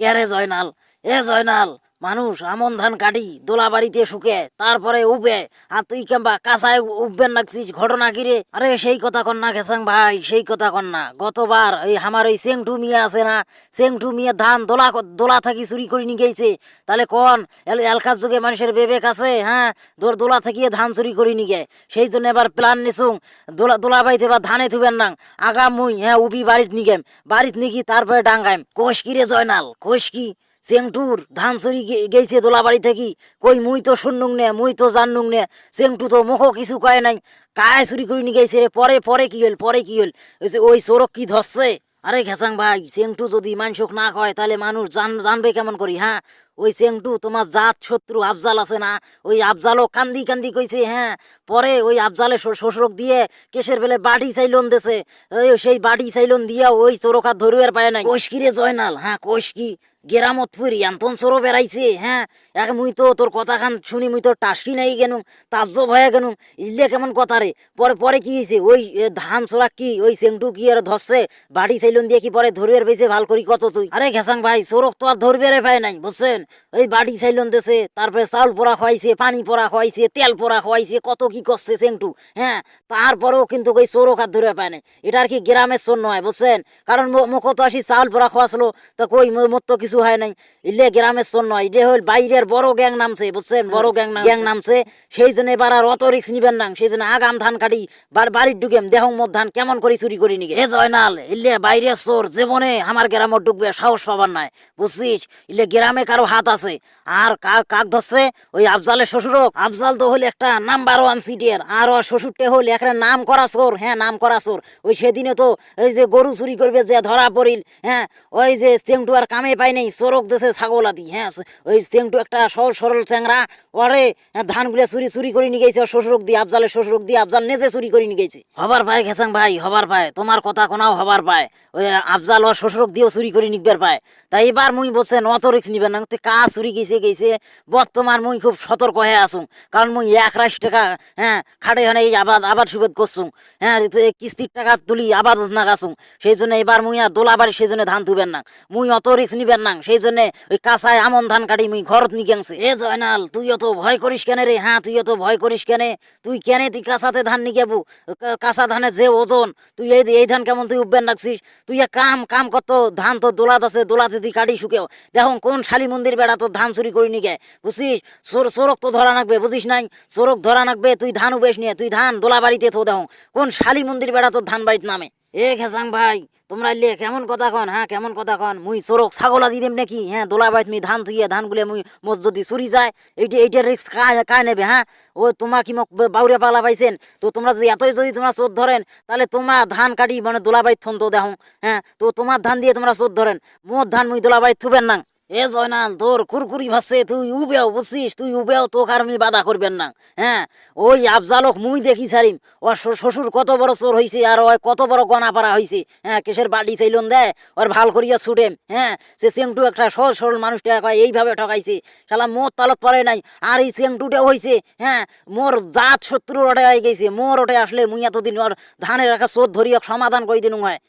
কে রে জয়নাল? এ জয়নাল মানুষ আমন ধান কাটি, দোলা বাড়িতে শুকে, তারপরে উবে, আর তুই কেমবা কাঁচায় উঠবেন নাকছিস ঘটনা কিরে আরে সেই কথা কন না খেসাং ভাই, সেই কথা কন না। গতবার এই আমার ওই সেংটু মিয়া আছে না, সেংটু মিয়া ধান দোলা দোলা থাকি চুরি করে নিয়ে গেছে। তাহলে কন এলকার যুগে মানুষের বেবেক আছে হ্যাঁ? দোর দোলা থেকে ধান চুরি করে নিয়ে সেই জন্য এবার প্ল্যান নিছুং দোলা দোলা বাইতে বা ধানে থুবেন না। আগা মুই হ্যাঁ উবি বাড়িত নিগেম বাড়িত নিকি তারপরে ডাঙ্গাইম। কোষ কি রে জয়নাল? কোষ কি? চেংটুর ধান চুরি গেছে দোলাবাড়ি থেকে। কই, মুই তো শুনুং নে, মুই তো জানুং নে। চেংটু তো মুখও কিছু কয় নাই। কায় চুরি করে নিয়ে গেছে রে? পরে পরে কি হল পরে কি হল ওই চোরক কি ধরছে? আরে ঘেসাং ভাই চেংটু যদি মানুষক না কয়, তাহলে মানুষ জান, জানবে কেমন করি হ্যাঁ? ওই চেংটু তোমার জাত শত্রু আফজাল আছে না? ওই আফজালও কান্দি কান্দি কইছে হ্যাঁ? পরে ওই আফজালে শ্বশুরক দিয়ে কেসের বেলে বাড়ি চাইলন দেছে। সেই বাড়ি চাইলন দিয়া ওই চোরকার ধরুয়ার পায় নাই। কোষ রে জয়নাল? হ্যাঁ কোষ কি? গেরামত ফুরি আন্তন চোরও বেড়াইছে হ্যাঁ? এক মুই তো তোর কথা খান শুনি, মুই তো টাসি নাই গেনু তাজ্জব হয়ে গেনু ইল্লে কেমন কথা রে? পরে পরে কি হয়েছে ওই ধান চোরা কি? ওই সেংটু কি আর ধরছে? বাড়ি চাইলন দিয়ে কি পরে ধরুয়ার বেছে ভালো করি কত তুই? আরে ঘেসাং ভাই চোরক তো আর ধরবে রে পায় নাই, বুঝছেন? ওই বাড়ি চাইলন দেছে, তারপরে চাউল পোড়া খোয়াইছে, পানি পোড়া খোয়াইছে, তেল পোড়া খোয়াইছে, কত কি করছে সেংটু হ্যাঁ? তারপরেও কিন্তু ওই চোরক আর ধরে পায় নাই। এটা আর কি গ্রামের চোর নয়, বুঝছেন? কারণ মুখ তো আসি চাউল পোড়া খাওয়াছিল তা কই মোর তো কিছু হয় নাই। ইলে গ্রামের চোর নয় এটা হল বাইরের বড় গ্যাং নামছে বুঝছেন? বড় গ্যাং গ্যাং নামছে। সেই জন্য এবার আর অত রিক্স নিবেন না। সেই জন্য আগাম ধান কাটি বার বাড়ির ঢুকেম। দেহ মোর ধান কেমন করে চুরি করি নিগে হে জয়নাল ইলে বাইরের চোর জীবনে আমার গ্রামত ঢুকবে সাহস পাবার নাই। বুঝছিস? ইলে গ্রামে কারও হাত আছে। আর কাক ধরছে? ওই আফজালের শ্বশুরক। আফজাল তো হল একটা নাম্বার ওয়ান সিটির আর ওর শ্বশুরটে হল একটা নাম করা চোর। হ্যাঁ নাম করা চোর। ওই সেদিনে তো ওই যে গরু চুরি করবে যে ধরা পড়িল। হ্যাঁ ওই যে চেংটু আর কামে পাই নাই চোরক দেশে ছাগল আদি হ্যাঁ ওই চেংটু একটা সহজ সরল চ্যাংরা ওরে হ্যাঁ, ধানগুলো চুরি চুরি করে নিয়ে গেছে শ্বশুরক দিয়ে আফজালের শ্বশুরক দিয়ে আফজাল নিজে চুরি করে নিয়ে গেছে। হবার পায় ঘেসাং ভাই হবার পায় তোমার কথা কোনাও হবার পায় ওই আফজাল ওর শ্বশুরক দিয়েও চুরি করে নিকবার পায়। তাই এবার মুই বলছেন অত রিক্স নিবেন না কা চুরি গেছে গেছে বর্তমান মুই খুব সতর্ক হয়ে আসুন কারণ মুই এক রাশ টাকা হ্যাঁ খাটে হানে এই আবাদ আবাদ সুবেদ করছুম হ্যাঁ কিস্তির টাকা তুলি আবাদ না গাছুম সেই জন্য এবার মুই আর দোলা বাড়ি সেই জন্য ধান তুবেন না মুই অত রিক্স নিবেন না সেই জন্য ওই কাঁচায় আমন ধান কাটি মুই ঘরত নিয়ে গেছে এ জয়নাল তুই অত ভয় করিস কেন রে? হ্যাঁ তুই অত ভয় করিস কেন? তুই কেন? তুই কাঁচাতে ধান নিয়ে যাব কাঁচা ধানের যে ওজন, তুই এই এই ধান কেমন তুই উঠবেন রাখছিস? তুই কাম কাম কত ধান তো দোলাত আছে, দোলাতে তুই কাটি শুকেও দেখুন কোন শালি মন্দির বেড়া তোর ধান চুরি করি নিকে বুঝছিস? চোর চোরক তো ধরা নাকবে, বুঝিস নাই? চোরক ধরা নাকবে, তুই ধান উবেশ নিয়ে, তুই ধান দোলা বাড়িতে তো দেখুন কোন শালি মন্দির বেড়া তোর ধান বাড়িতে নামে? এ খেসাং ভাই, তোমরা লে, কেমন কথা কন হ্যাঁ কেমন কথা কন? মুই সরক ছাগলা দি দেম নাকি? হ্যাঁ দোলা বাড়িত মুই ধান থুইয়ে, ধান গুলে মুই মোর যদি চুরি যায়, এইটা এইটার রিক্স কায় নেবে হ্যাঁ? ও তোমার কি মোক বাউরে পালা পাইছেন? তো তোমরা যদি এতই যদি তোমরা চোর ধরেন, তাহলে তোমার ধান কাটি মানে দোলা বাইত থন তো দেখো হ্যাঁ? তো তোমার ধান দিয়ে তোমরা চোর ধরেন, মোর ধান মুই দোলা বাইত থুবেন না। এ জয়নাল, তোর কুরকুরি ভাসছে, তুই উবেও বুঝছিস, তুই উবেও তোকে আর আমি বাধা করবেন না হ্যাঁ? ওই আফজালক মুই দেখি সারিম ওর শ্বশুর- কত বড় চোর হইছে আর ওই কত বড় গনা পারা হইছে হ্যাঁ? কেসের বাড়ি চাইলন দেয় ওর ভালো করিয়া ছুটেম হ্যাঁ? সে চেংটু একটা সহজ সরল মানুষটা এইভাবে ঠকাইছে, শালা মোর তালত পরে নাই, আর এই চেংটুটাও হইছে হ্যাঁ? মোর জাত শত্রুর ওটাই গেছে, মোর ওটাই আসলে মুই এতদিন ওর ধানের রাখা চোর ধরিয়া সমাধান করে দিনু হয়।